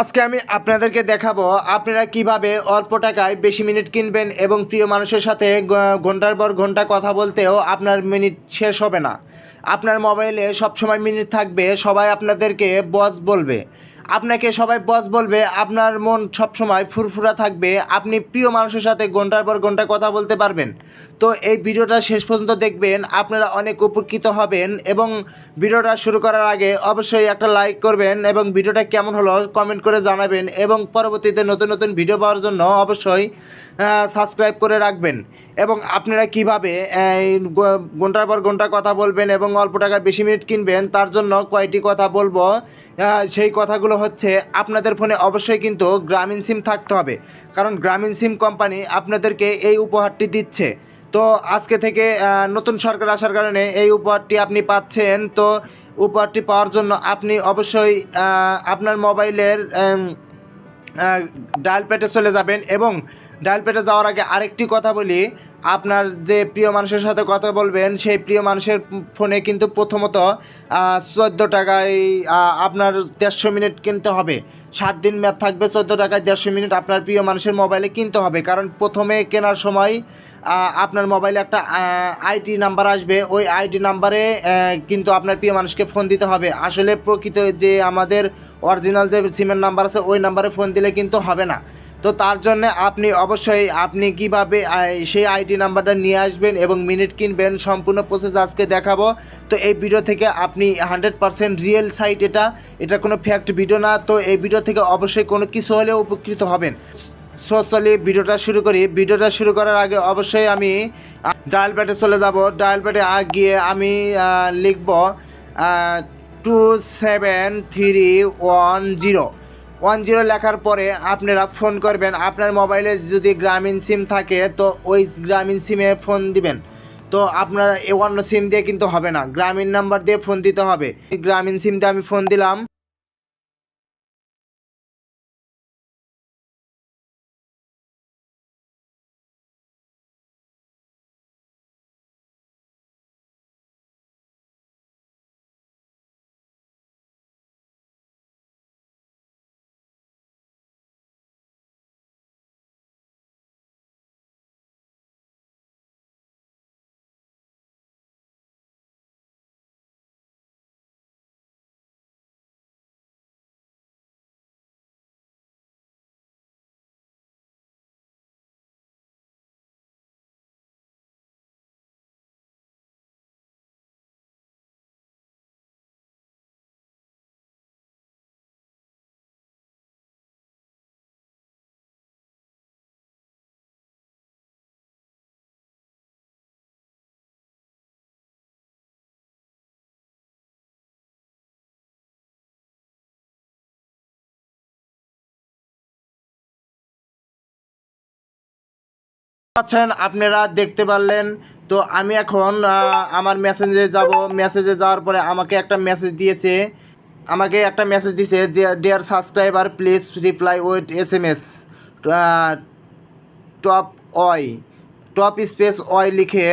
আজকে আমি আপনাদেরকে দেখাবো আপনারা কীভাবে অল্প টাকায় বেশি মিনিট কিনবেন এবং প্রিয় মানুষের সাথে ঘণ্টার পর ঘণ্টা কথা বলতেও আপনার মিনিট শেষ হবে না। আপনার মোবাইলে সবসময় মিনিট থাকবে, সবাই আপনাদেরকে বস বলবে। আপনাকে সবাই বস বলবে, আপনার মন সবসময় ফুরফুরা থাকবে, আপনি প্রিয় মানুষের সাথে ঘণ্টার পর ঘণ্টা কথা বলতে পারবেন। তো এই ভিডিওটা শেষ পর্যন্ত দেখবেন, আপনারা অনেক উপকৃত হবেন এবং ভিডিওটা শুরু করার আগে অবশ্যই একটা লাইক করবেন এবং ভিডিওটা কেমন হলো কমেন্ট করে জানাবেন এবং পরবর্তীতে নতুন নতুন ভিডিও পাওয়ার জন্য অবশ্যই সাবস্ক্রাইব করে রাখবেন। এবং আপনারা কীভাবে ঘণ্টার পর ঘণ্টা কথা বলবেন এবং অল্প টাকা বেশি মিনিট কিনবেন, তার জন্য কয়টি কথা বলব সেই কথাগুলো হচ্ছে আপনাদের ফোনে অবশ্যই কিন্তু গ্রামীণ সিম থাকতে হবে। কারণ গ্রামীণ সিম কোম্পানি আপনাদেরকে এই উপহারটি দিচ্ছে। তো আজকে থেকে নতুন সরকার আসার কারণে এই উপহারটি আপনি পাচ্ছেন। তো উপহারটি পাওয়ার জন্য আপনি অবশ্যই আপনার মোবাইলের ডায়াল প্যাডে চলে যাবেন এবং ডায়াল প্যাডে যাওয়ার আগে আরেকটি কথা বলি। আপনার যে প্রিয় মানুষের সাথে কথা বলবেন, সেই প্রিয় মানুষের ফোনে কিন্তু প্রথমত চোদ্দ টাকায় আপনার দেড়শো মিনিট কিনতে হবে। সাত দিন ম্যাথ থাকবে, চোদ্দ টাকায় দেড়শো মিনিট আপনার প্রিয় মানুষের মোবাইলে কিনতে হবে। কারণ প্রথমে কেনার সময় আপনার মোবাইলে একটা আইটি নাম্বার আসবে। ওই আইটি নাম্বারে কিন্তু আপনার প্রিয় মানুষকে ফোন দিতে হবে। আসলে প্রকৃত যে আমাদের অরিজিনাল যে সিমের নাম্বার আছে, ওই নাম্বারে ফোন দিলে কিন্তু হবে না। তো তার জন্য আপনি অবশ্যই, আপনি কীভাবে সেই আইটি নাম্বারটা নিয়ে আসবেন এবং মিনিট কিনবেন, সম্পূর্ণ প্রসেস আজকে দেখাবো। তো এই ভিডিও থেকে আপনি হান্ড্রেড পারসেন্ট রিয়েল সাইট এটা এটা কোনো ফ্যাক্ট ভিডিও না। তো এই ভিডিও থেকে অবশ্যই কোনো কিছু হলেও উপকৃত হবেন। সো ভিডিওটা শুরু করি। ভিডিওটা শুরু করার আগে অবশ্যই আমি ডায়াল প্যাডে চলে যাব। ডায়াল প্যাডে গিয়ে আমি লিখব two seven three one zero. One zero লেখার পরে আপনারা ফোন করবেন। আপনার মোবাইলে যদি গ্রামীণ সিম থাকে, তো ওই গ্রামীণ সিমে ফোন দিবেন। তো আপনার এ অন্য সিম দিয়ে কিন্তু হবে না। গ্রামীণ নাম্বার দিয়ে ফোন দিতে হবে। গ্রামীণ সিম দিয়ে আমি ফোন দিলাম। পাচ্ছেন আপনারা দেখতে পারলেন। তো আমি এখন আমার মেসেজে যাব। মেসেজে যাওয়ার পরে আমাকে একটা মেসেজ দিয়েছে। আমাকে একটা মেসেজ দিয়েছে যে dear subscriber please reply with S M S top Y top space Y লিখে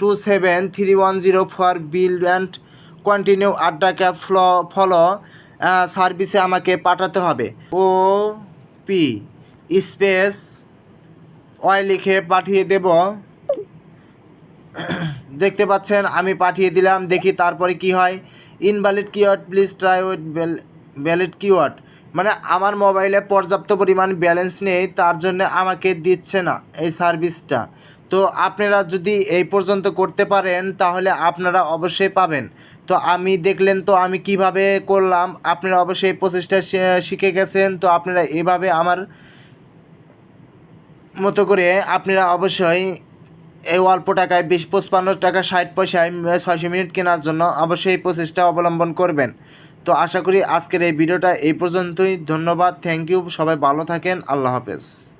two seven three one zero for bill and continue আড্ডা ক্যাব ফ্লো ফলো সার্ভিসে আমাকে পাঠাতে হবে। ও পি স্পেস অয় লিখে পাঠিয়ে দেব। দেখতে পাচ্ছেন, আমি পাঠিয়ে দিলাম, দেখি তারপরে কি হয়। Invalid keyword please try with valid keyword মানে আমার মোবাইলে পর্যাপ্ত পরিমাণ ব্যালেন্স নেই, তার জন্য আমাকে দিচ্ছে না এই সার্ভিসটা তো আপনারা যদি এই পর্যন্ত করতে পারেন, তাহলে আপনারা অবশ্যই পাবেন। তো আমি দেখলেন তো আমি কীভাবে করলাম, আপনারা অবশ্যই শি- শিখে গেছেন, তো আপনারা এভাবে আমার মতো করে আপনারা অবশ্যই এই অল্প টাকায় বিশ, পঁচপান্ন টাকা, ষাট পয়সায় ছয়শো মিনিট কেনার জন্য অবশ্যই এই প্রসেসটা অবলম্বন করবেন। তো আশা করি আজকের এই ভিডিওটা এই পর্যন্তই। ধন্যবাদ। থ্যাংক ইউ সবাই ভালো থাকেন। আল্লাহ হাফেজ।